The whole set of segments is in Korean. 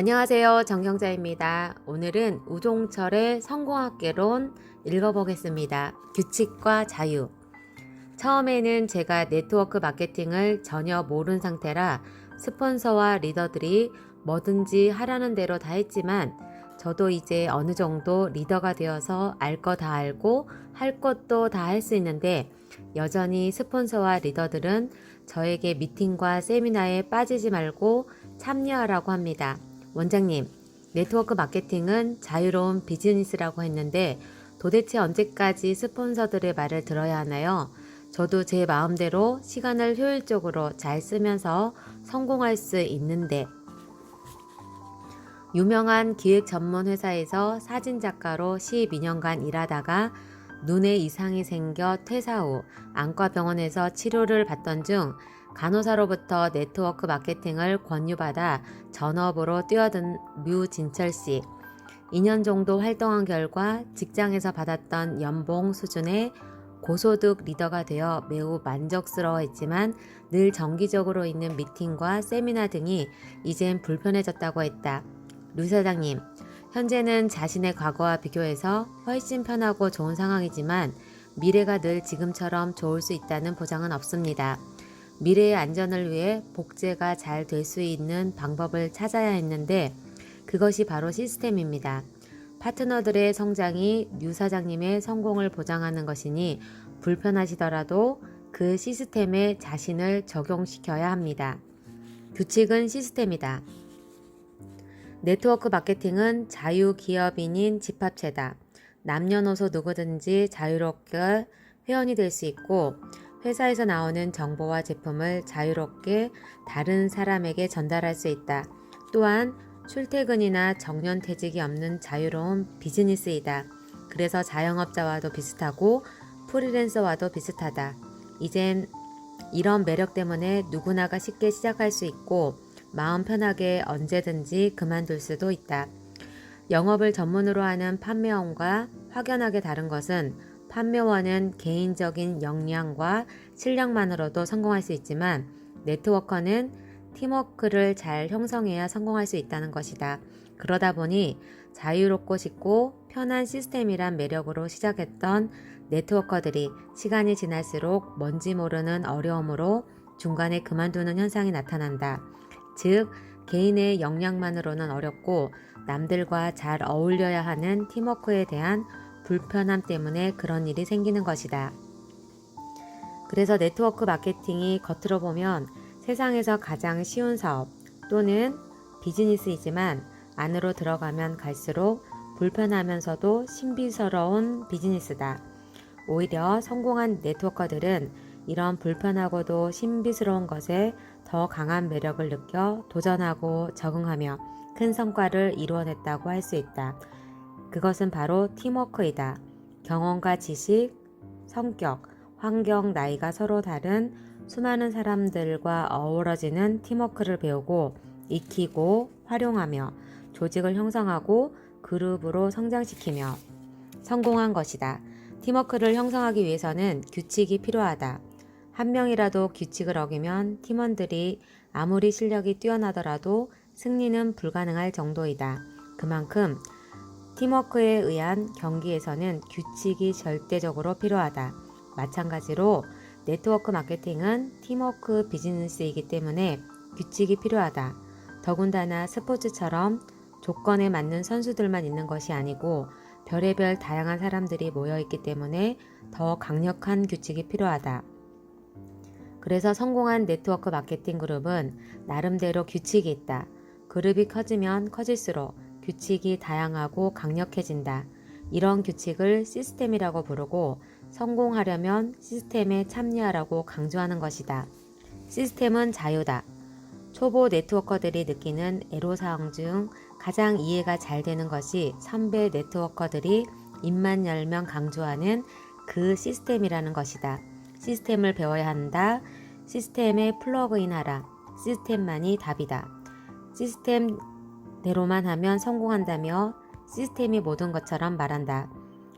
안녕하세요. 정경자입니다. 오늘은 우종철의 성공학개론 읽어보겠습니다. 규칙과 자유. 처음에는 제가 네트워크 마케팅을 전혀 모른 상태라 스폰서와 리더들이 뭐든지 하라는 대로 다 했지만 저도 이제 어느 정도 리더가 되어서 알 거 다 알고 할 것도 다 할 수 있는데 여전히 스폰서와 리더들은 저에게 미팅과 세미나에 빠지지 말고 참여하라고 합니다. 원장님, 네트워크 마케팅은 자유로운 비즈니스라고 했는데 도대체 언제까지 스폰서들의 말을 들어야 하나요? 저도 제 마음대로 시간을 효율적으로 잘 쓰면서 성공할 수 있는데 유명한 기획 전문 회사에서 사진 작가로 12년간 일하다가 눈에 이상이 생겨 퇴사 후 안과병원에서 치료를 받던 중 간호사로부터 네트워크 마케팅을 권유받아 전업으로 뛰어든 류진철 씨. 2년 정도 활동한 결과 직장에서 받았던 연봉 수준의 고소득 리더가 되어 매우 만족스러워했지만 늘 정기적으로 있는 미팅과 세미나 등이 이젠 불편해졌다고 했다. 류 사장님, 현재는 자신의 과거와 비교해서 훨씬 편하고 좋은 상황이지만 미래가 늘 지금처럼 좋을 수 있다는 보장은 없습니다. 미래의 안전을 위해 복제가 잘 될 수 있는 방법을 찾아야 했는데 그것이 바로 시스템입니다. 파트너들의 성장이 류 사장님의 성공을 보장하는 것이니 불편하시더라도 그 시스템에 자신을 적용시켜야 합니다. 규칙은 시스템이다. 네트워크 마케팅은 자유 기업인인 집합체다. 남녀노소 누구든지 자유롭게 회원이 될 수 있고 회사에서 나오는 정보와 제품을 자유롭게 다른 사람에게 전달할 수 있다. 또한 출퇴근이나 정년퇴직이 없는 자유로운 비즈니스이다. 그래서 자영업자와도 비슷하고 프리랜서와도 비슷하다. 이젠 이런 매력 때문에 누구나가 쉽게 시작할 수 있고 마음 편하게 언제든지 그만둘 수도 있다. 영업을 전문으로 하는 판매원과 확연하게 다른 것은 판매원은 개인적인 역량과 실력만으로도 성공할 수 있지만 네트워커는 팀워크를 잘 형성해야 성공할 수 있다는 것이다. 그러다 보니 자유롭고 쉽고 편한 시스템이란 매력으로 시작했던 네트워커들이 시간이 지날수록 뭔지 모르는 어려움으로 중간에 그만두는 현상이 나타난다. 즉, 개인의 역량만으로는 어렵고 남들과 잘 어울려야 하는 팀워크에 대한 불편함 때문에 그런 일이 생기는 것이다. 그래서 네트워크 마케팅이 겉으로 보면 세상에서 가장 쉬운 사업 또는 비즈니스이지만 안으로 들어가면 갈수록 불편하면서도 신비스러운 비즈니스다. 오히려 성공한 네트워커들은 이런 불편하고도 신비스러운 것에 더 강한 매력을 느껴 도전하고 적응하며 큰 성과를 이루어냈다고 할 수 있다. 그것은 바로 팀워크이다. 경험과 지식, 성격, 환경, 나이가 서로 다른 수많은 사람들과 어우러지는 팀워크를 배우고 익히고 활용하며 조직을 형성하고 그룹으로 성장시키며 성공한 것이다. 팀워크를 형성하기 위해서는 규칙이 필요하다. 한 명이라도 규칙을 어기면 팀원들이 아무리 실력이 뛰어나더라도 승리는 불가능할 정도이다. 그만큼 팀워크에 의한 경기에서는 규칙이 절대적으로 필요하다. 마찬가지로 네트워크 마케팅은 팀워크 비즈니스이기 때문에 규칙이 필요하다. 더군다나 스포츠처럼 조건에 맞는 선수들만 있는 것이 아니고 별의별 다양한 사람들이 모여 있기 때문에 더 강력한 규칙이 필요하다. 그래서 성공한 네트워크 마케팅 그룹은 나름대로 규칙이 있다. 그룹이 커지면 커질수록 규칙이 다양하고 강력해진다. 이런 규칙을 시스템이라고 부르고 성공하려면 시스템에 참여하라고 강조하는 것이다. 시스템은 자유다. 초보 네트워커들이 느끼는 애로사항 중 가장 이해가 잘 되는 것이 선배 네트워커들이 입만 열면 강조하는 그 시스템이라는 것이다. 시스템을 배워야 한다. 시스템에 플러그인 하라. 시스템만이 답이다. 시스템 대로만 하면 성공한다며 시스템이 모든 것처럼 말한다.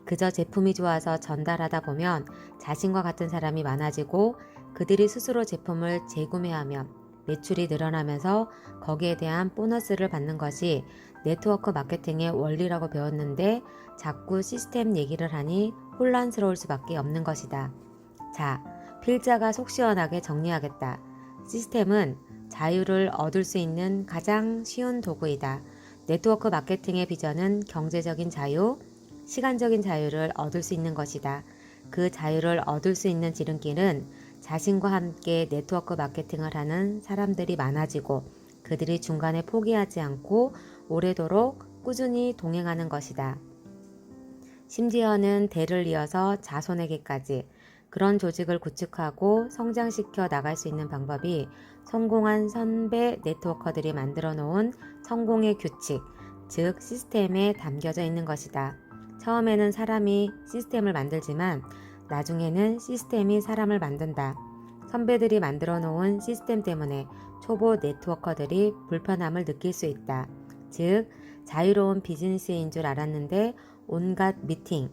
그저 제품이 좋아서 전달하다 보면 자신과 같은 사람이 많아지고 그들이 스스로 제품을 재구매하며 매출이 늘어나면서 거기에 대한 보너스를 받는 것이 네트워크 마케팅의 원리라고 배웠는데 자꾸 시스템 얘기를 하니 혼란스러울 수밖에 없는 것이다. 자, 필자가 속 시원하게 정리하겠다. 시스템은 자유를 얻을 수 있는 가장 쉬운 도구이다. 네트워크 마케팅의 비전은 경제적인 자유, 시간적인 자유를 얻을 수 있는 것이다. 그 자유를 얻을 수 있는 지름길은 자신과 함께 네트워크 마케팅을 하는 사람들이 많아지고 그들이 중간에 포기하지 않고 오래도록 꾸준히 동행하는 것이다. 심지어는 대를 이어서 자손에게까지 그런 조직을 구축하고 성장시켜 나갈 수 있는 방법이 성공한 선배 네트워커들이 만들어 놓은 성공의 규칙, 즉 시스템에 담겨져 있는 것이다. 처음에는 사람이 시스템을 만들지만 나중에는 시스템이 사람을 만든다. 선배들이 만들어 놓은 시스템 때문에 초보 네트워커들이 불편함을 느낄 수 있다. 즉, 자유로운 비즈니스인 줄 알았는데 온갖 미팅,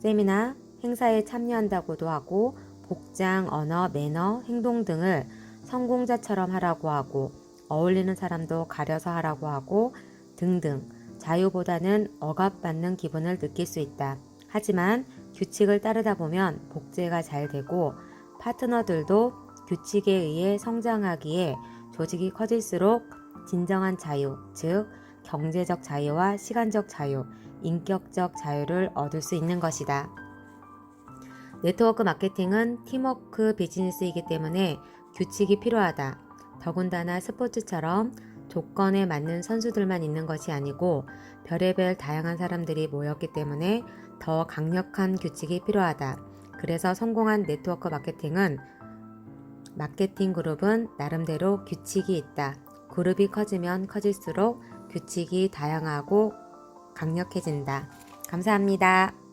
세미나, 행사에 참여한다고도 하고 복장, 언어, 매너, 행동 등을 성공자처럼 하라고 하고 어울리는 사람도 가려서 하라고 하고 등등 자유보다는 억압받는 기분을 느낄 수 있다. 하지만 규칙을 따르다 보면 복제가 잘 되고 파트너들도 규칙에 의해 성장하기에 조직이 커질수록 진정한 자유, 즉 경제적 자유와 시간적 자유, 인격적 자유를 얻을 수 있는 것이다. 네트워크 마케팅은 팀워크 비즈니스이기 때문에 규칙이 필요하다. 더군다나 스포츠처럼 조건에 맞는 선수들만 있는 것이 아니고 별의별 다양한 사람들이 모였기 때문에 더 강력한 규칙이 필요하다. 그래서 성공한 네트워크 마케팅은 마케팅 그룹은 나름대로 규칙이 있다. 그룹이 커지면 커질수록 규칙이 다양하고 강력해진다. 감사합니다.